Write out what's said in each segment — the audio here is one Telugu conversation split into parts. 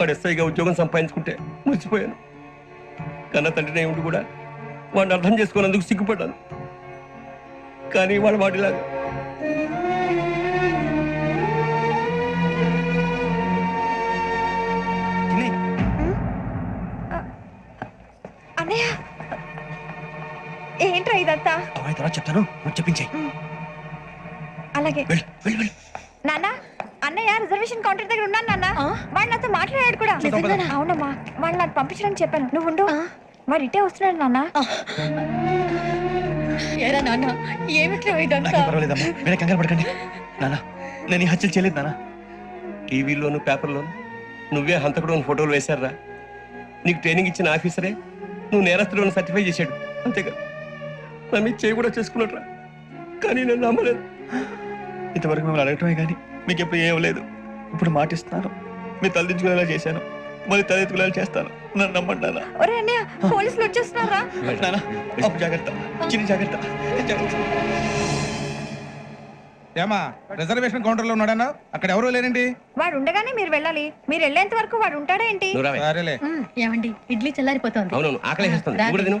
వాడు ఎస్ఐగా ఉద్యోగం సంపాదించుకుంటే మురిసిపోయాను. కన్న తండ్రినే ఉండి కూడా వాడిని అర్థం చేసుకున్నందుకు సిగ్గుపడ్డాను. కానీ వాడు వాడిలాగా ఏంట్రా ఇదంతా? తర్వాత చెప్తాను. చెప్పించాయి. అలాగే. వెళ్ళు వెళ్ళు వెళ్ళు. నాన్న అన్నయ్య రిజర్వేషన్ కౌంటర్ దగ్గర ఉన్నాను నాన్న. వాడు నాతో మాట్లాడాడు కూడా? అవునమ్మా. వాడు నాకు పంపించడానికి చెప్పాను. నువ్వు ఉండు. వాడు ఇట్టే వస్తున్నాడు నాన్న. ఎరా నాన్న? ఏమిట్రా ఇదంతా? నాకేం పర్వాలేదమ్మా. మీరే కంగారు పడకండి. నాన్న నేను ఈ హత్యలు చేయలేదు నాన్న. టీవీలోను పేపర్లోను నువ్వే హంతకుడు అని ఫోటోలు వేశారా? నీకు ట్రైనింగ్ ఇచ్చిన ఆఫీసరే నువ్వు నేరస్తులను సర్టిఫై చేశాడు. అంతేగా? నా మీద చేయి కూడా చేసుకున్నట్రా. కానీ నేను నమ్మలేదు. ఇంతవరకు మిమ్మల్ని అడగటమే కానీ మీకు ఎప్పుడు ఏం లేదు. ఇప్పుడు మాటిస్తున్నాను మీరు తలదించుకునేలా చేశాను. మళ్ళీ తలెత్తుకునేలా చేస్తాను. నన్ను నమ్మండి నాన్న. ఒరే అన్నయ్య పోలీసులు వచ్చేస్తున్నారా? నాన్న అప్పు జాగ్రత్త. చిన్న జాగ్రత్త. జాగ్రత్త. ఏమా రిజర్వేషన్ కౌంటర్లో ఉన్నాడన్నా? అక్కడ ఎవరు లేరండి వాడు ఉండగానే మీరు వెళ్ళాలి. మీరు వెళ్ళేంత వరకు వాడు ఉంటాడా ఏంటి? సరేలే. ఏమండి ఇడ్లీ చల్లారిపోతోంది. అవునవును ఆకలి వేస్తుంది నువ్వు కూడా తిను.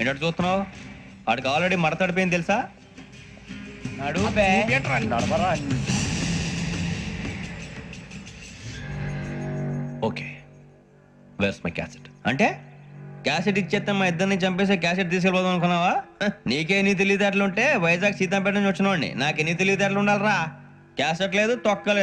ఏంటంటే చూస్తున్నావు? వాడికి ఆల్రెడీ మడతడిపోయింది తెలుసా? ఓకే. వేస్ మై క్యాసెట్ అంటే క్యాసెట్ ఇచ్చేస్తే మా ఇద్దరిని చంపేసి క్యాసెట్ తీసుకెళ్ళిపోదాం అనుకున్నావా? నీకే ఎన్ని తెలివితేటలు ఉంటే వైజాగ్ సీతాపేట నుంచి వచ్చినవాడిని నాకు ఎన్ని తెలివితేటలు ఉండాలరా? క్యాసెట్ లేదు తొక్కలేదు.